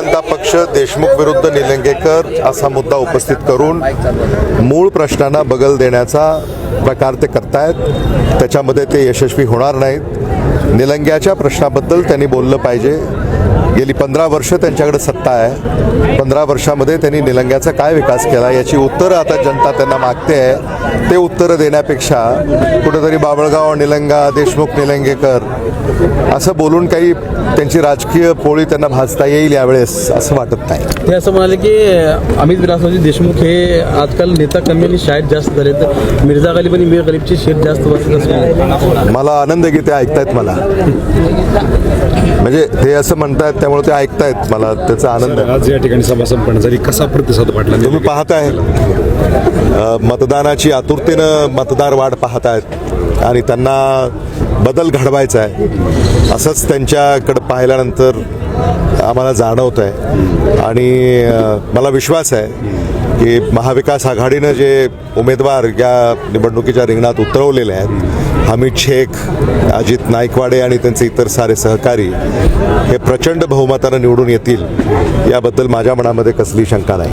जनता पक्ष देशमुख विरुद्ध निलंगेकर असा मुद्दा उपस्थित करून मूळ प्रश्नांना बगल देण्याचा प्रकार ते करतायत. त्याच्यामध्ये ते यशस्वी होणार नाहीत. निलंग्याच्या प्रश्नाबद्दल त्यांनी बोललं पाहिजे. गेली पंधरा वर्ष त्यांच्याकडे सत्ता आहे. पंधरा वर्षामध्ये त्यांनी निलंग्याचा काय विकास केला याची उत्तरं आता जनता त्यांना मागते आहे. ते उत्तरं देण्यापेक्षा कुठेतरी बाबळगाव निलंगा देशमुख निलंगेकर असं बोलून काही त्यांची राजकीय पोळी त्यांना भाजता येईल यावेळेस असं वाटत नाही. ते असं म्हणाले की अमित विलासरावजी देशमुख हे आजकाल नेता कमी आणि शाळेत जास्त झाले तर मिर्झा गालिब आणि मीर गालिबची शेत जास्त बसत असं मला आनंद आहे की ते ऐकतायत मला. म्हणजे ते असं म्हणतायत त्यामुळे ते ऐकतायत. मला त्याचा आनंद आहे. आज या ठिकाणी सभा संपन्न झाली. कसा प्रतिसाद वाटला तुम्ही पाहताय अ, मतदानाची आतुरतेनं मतदार वाढ पाहतायत आणि त्यांना बदल घडवायचा आहे. असंच त्यांच्याकडे पाहिल्यानंतर आम्हाला जाणवत आहे आणि मला विश्वास आहे की महाविकास आघाडीनं जे उमेदवार या निवडणुकीच्या रिंगणात उतरवलेले आहेत हमीद शेख अजित नाईकवाडे आणि त्यांचे इतर सारे सहकारी हे प्रचंड बहुमतानं निवडून येतील याबद्दल माझ्या मनामध्ये कसली शंका नाही.